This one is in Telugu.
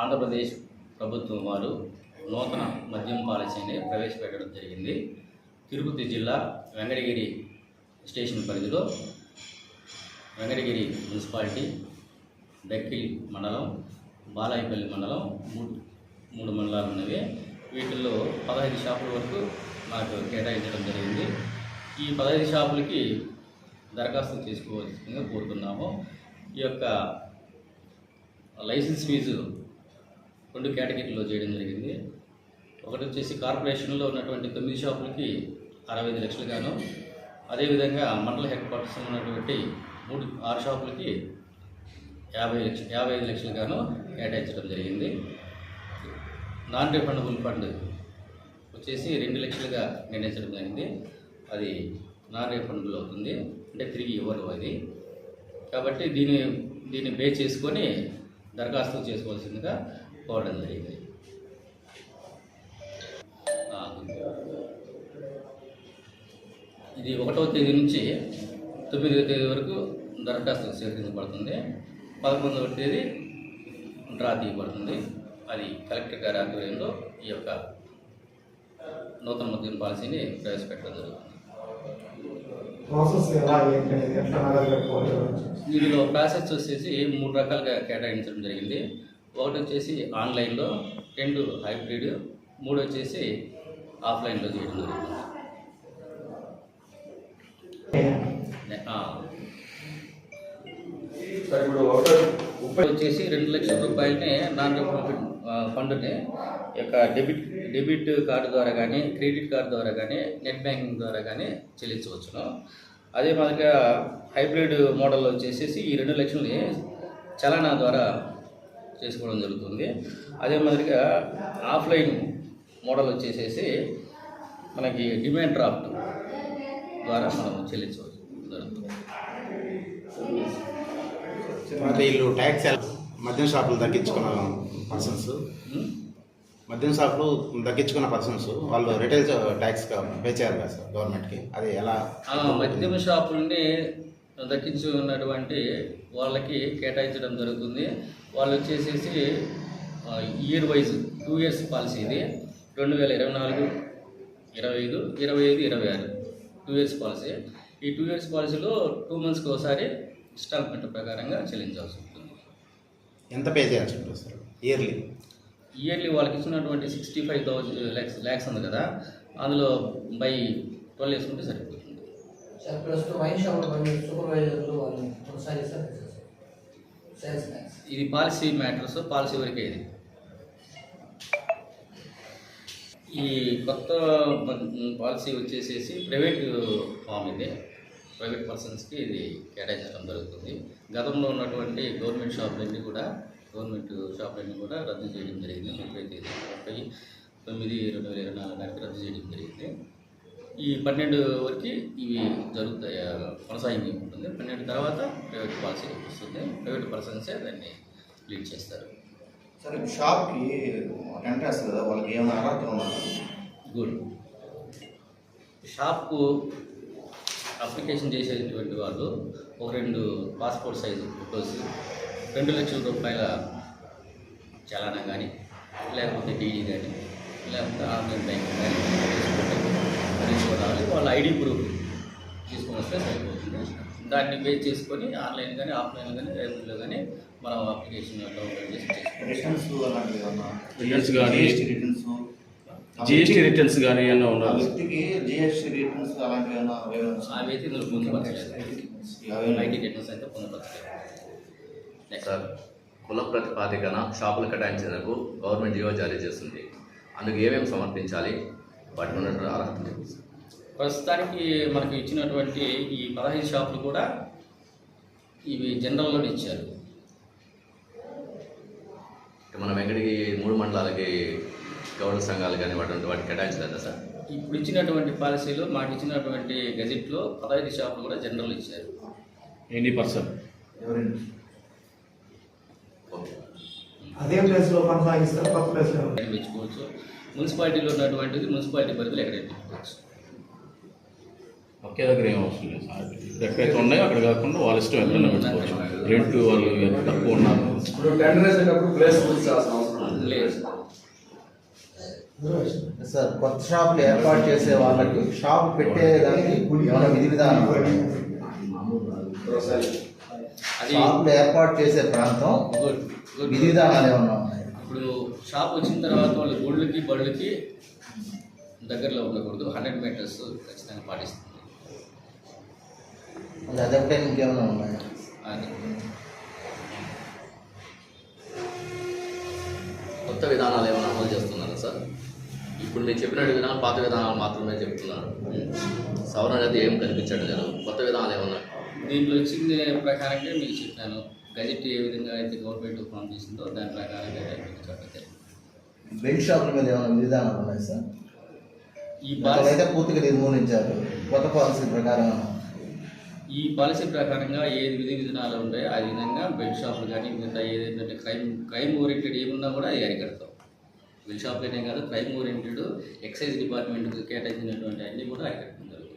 ఆంధ్రప్రదేశ్ ప్రభుత్వం వారు నూతన మద్యం పాలసీని ప్రవేశపెట్టడం జరిగింది. తిరుపతి జిల్లా వెంకటగిరి స్టేషన్ పరిధిలో వెంకటగిరి మున్సిపాలిటీ డక్కిలి మండలం బాలాయిపల్లి మండలం మూడు మూడు మండలాలు ఉన్నవి. వీటిల్లో పదహైదు షాపుల వరకు మాకు కేటాయించడం జరిగింది. ఈ పదహైదు షాపులకి దరఖాస్తు చేసుకోవాల్సిందిగా కోరుతున్నాము. ఈ యొక్క లైసెన్స్ ఫీజు రెండు కేటగిరీలో చేయడం జరిగింది. ఒకటి వచ్చేసి కార్పొరేషన్లో ఉన్నటువంటి తొమ్మిది షాపులకి అరవై ఐదు లక్షలు గాను అదేవిధంగా మండల హెడ్ క్వార్టర్స్లో ఉన్నటువంటి మూడు ఆరు షాపులకి యాభై లక్ష యాభై ఐదు లక్షలు గాను కేటాయించడం జరిగింది. నాన్ రిఫండబుల్ ఫండ్ వచ్చేసి రెండు లక్షలుగా నిర్ణయించడం జరిగింది. అది నాన్ రిఫండబుల్ అవుతుంది. అంటే తిరిగి ఇవ్వరు అది. కాబట్టి దీన్ని దీన్ని బే చేసుకొని దరఖాస్తు చేసుకోవాల్సిందిగా కోరడం జరిగింది ఇది ఒకటవ తేదీ నుంచి తొమ్మిదవ తేదీ వరకు దరఖాస్తు స్వీకరించబడుతుంది పదకొండవ తేదీ డ్రా తీయబడుతుంది. అది కలెక్టర్ గారి ఆధ్వర్యంలో ఈ యొక్క నూతన మద్యం పాలసీని ప్రవేశపెట్టడం జరుగుతుంది. ఇందులో ప్రాసెస్ వచ్చేసి మూడు రకాలుగా కేటాయించడం జరిగింది. ఒకటి వచ్చేసి ఆన్లైన్లో రెండు హైబ్రిడ్ మూడు వచ్చేసి ఆఫ్లైన్లో చేయడం జరుగుతుంది వచ్చేసి రెండు లక్షల రూపాయలని నాన్ రిఫండబుల్ ఫండ్ని యొక్క డెబిట్ డెబిట్ కార్డు ద్వారా కానీ క్రెడిట్ కార్డు ద్వారా కానీ నెట్ బ్యాంకింగ్ ద్వారా కానీ చెల్లించవచ్చును. అదే మాదిరిగా హైబ్రిడ్ మోడల్ వచ్చేసేసి ఈ రెండు లక్షలని చలానా ద్వారా చేసుకోవడం జరుగుతుంది. అదే మాదిరిగా ఆఫ్లైన్ మోడల్ వచ్చేసేసి మనకి డిమాండ్ డ్రాఫ్ట్ ద్వారా మనం చెల్లించవచ్చు. వీళ్ళు ట్యాక్స్ మద్యం షాపులు తగ్గించుకున్న పర్సన్స్? మద్యం షాపులు తగ్గించుకున్న పర్సన్స్ వాళ్ళు రిటైల్ ట్యాక్స్ పే చేయాలి కదా సార్ గవర్నమెంట్కి. అది ఎలా మద్యం షాపుల్ని దక్కించి ఉన్నటువంటి వాళ్ళకి కేటాయించడం జరుగుతుంది. వాళ్ళు వచ్చేసేసి year wise two years policy ఇది. రెండు వేల ఇరవై నాలుగు ఇరవై ఐదు ఇరవై ఐదు ఇరవై ఆరు టూ ఇయర్స్ పాలసీ ఈ టూ ఇయర్స్ పాలసీలో టూ మంత్స్కి ఒకసారి ఇన్స్టాల్మెంట్ ప్రకారంగా చెల్లించాల్సి ఉంటుంది ఎంత పే చేయాల్సి ఉంటుంది సార్? ఇయర్లీ ఇయర్లీ వాళ్ళకి ఇచ్చినటువంటి sixty five thousand lakhs lakhs ఉంది కదా. అందులో బై ట్వెల్వ్ వేసుకుంటే సరిపోతుంది. సార్ ప్రస్తుతం వైన్ షాప్ పని సూపర్వైజర్లు వాళ్ళని కొనసాగిస్తారు సేల్స్ మ్యాన్స్ ఇది పాలసీ మ్యాటర్స్ పాలసీ వరకే ఇది ఈ కొత్త పాలసీ వచ్చేసేసి ప్రైవేట్ ఫామ్ ఇది ప్రైవేట్ పర్సన్స్కి ఇది కేటాయించడం జరుగుతుంది గతంలో ఉన్నటువంటి గవర్నమెంట్ షాపులన్నీ కూడా గవర్నమెంట్ షాపులన్నీ కూడా రద్దు చేయడం జరిగింది ముప్పై తేదీ ముప్పై తొమ్మిది రెండు వేల ఇరవై నాలుగు నాటికి రద్దు చేయడం జరిగింది ఈ పన్నెండు వరకు ఇవి జరుగుతాయి కొనసాగింపు ఉంటుంది. పన్నెండు తర్వాత ప్రైవేట్ పాలసీ వస్తుంది. ప్రైవేట్ పర్సన్సే దాన్ని లీడ్ చేస్తారు. సరే షాప్కి టెంట్ వేస్తారు కదా వాళ్ళకి ఏమైనా అర్హత గుడ్ షాప్కు అప్లికేషన్ చేసేటువంటి వాళ్ళు ఒక రెండు పాస్పోర్ట్ సైజు ఫోటోస్ రెండు లక్షల రూపాయల చలానా కానీ లేకపోతే డీడీ కానీ లేకపోతే ఆన్లైన్ బ్యాంకింగ్ కానీ తీసుకోవాలి వాళ్ళ ఐడి ప్రూఫ్ తీసుకొని వస్తే సరిపోతుంది. దాన్ని బేస్ చేసుకొని ఆన్లైన్ కానీ ఆఫ్లైన్ కానీ లైబ్రరీలో కానీ మనం అప్లికేషన్ డౌన్లోడ్ చేసి జిఎస్టీ రిటర్న్స్ కానీ ఆ ఉండాలి? వ్యక్తికి జిఎస్టీ రిటర్న్స్ అలాంటివి ఏమైనా ఏమైనా అవి అయితే పొందుపరచలేదు. ఐటీ రిటర్న్స్ అయితే పొందుపరచలేదు. నెక్స్ట్ సార్ కుల ప్రతిపాదికన షాపులు కేటాయించేందుకు గవర్నమెంట్ జియో జారీ చేస్తుంది. అందుకు ఏమేమి సమర్పించాలి? వాటి ఉన్నటువంటి అర్హత సార్? ప్రస్తుతానికి మనకి ఇచ్చినటువంటి ఈ పదహైదు షాపులు కూడా ఇవి జనరల్లోనే ఇచ్చారు. మన వెంకటికి మూడు మండలాలకి గౌడ సంఘాలు కానీ వాటి వాటికి కేటాయించలేదా సార్? ఇప్పుడు ఇచ్చినటువంటి పాలసీలో మాకు ఇచ్చినటువంటి గెజిట్లో పదహైదు షాపులు కూడా జనరల్ ఇచ్చారు. ఎన్ని పర్సెంట్ అదే ప్లేస్లో కొనసాగిస్తారు కొత్త ప్లేస్లో. పెంచుకోవచ్చు మున్సిపాలిటీలో ఉన్నటువంటిది మున్సిపాలిటీ పరిధిలో ఎక్కడైనా పెట్టుకోవచ్చు ఒకే దగ్గర ఏం అవసరం లేదు సార్. ఎక్కడైతే ఉన్నాయో అక్కడ కాకుండా వాళ్ళ ఇష్టం ఎక్కడైనా పెట్టుకోవచ్చు. రెంట్ వాళ్ళు ఎంత తక్కువ ఉన్నారు ఇప్పుడు టెండర్ వేసేటప్పుడు ప్లేస్ గురించి అవసరం లేదు. సార్ కొత్త షాపులు ఏర్పాటు చేసే వాళ్ళకి షాప్ పెట్టేదానికి ఏమైనా విధి విధానం షాపులు ఏర్పాటు చేసే ప్రాంతం విధి విధానాలు ఏమైనా ఉన్నాయి? ఇప్పుడు షాప్ వచ్చిన తర్వాత వాళ్ళు గుళ్ళకి బళ్ళకి దగ్గరలో ఉండకూడదు. హండ్రెడ్ మీటర్స్ ఖచ్చితంగా పాటిస్తుంది. అదొకటే ఇంకేమైనా ఉన్నాయా? అది. కొత్త విధానాలు ఏమైనా అమలు చేస్తున్నారా సార్? ఇప్పుడు మీరు చెప్పిన విధానాలు పాత విధానాలు మాత్రమే చెప్తున్నారు. సవరణ అనేది ఏం కనిపించడం లేదు కొత్త విధానాలు ఏమన్నా దీంట్లో వచ్చింది ప్రకారంగా మీకు చెప్పాను. గజెట్ ఏ విధంగా అయితే గవర్నమెంట్ ఫామ్ చేసిందో దాని ప్రకారంగా. బెల్ట్ షాపుల మీద ఏమైనా విధి విధానాలు ఉన్నాయి సార్? ఈ పాలసీ అయితే పూర్తిగా నిర్మూలించారు. కొత్త పాలసీ ప్రకారం. ఈ పాలసీ ప్రకారంగా ఏ విధి విధానాలు ఉంటాయో ఆ విధంగా బెడ్ షాపులు కానీ మిగతా ఏదైతే క్రైమ్ క్రైమ్ ఓరియంటెడ్ ఏమున్నా కూడా అది అరికడతాం. బెడ్ షాపులనే కాదు క్రైమ్ ఓరియంటెడ్ ఎక్సైజ్ డిపార్ట్మెంట్కి కేటాయించినటువంటి అన్నీ కూడా అరికట్టడం జరుగుతుంది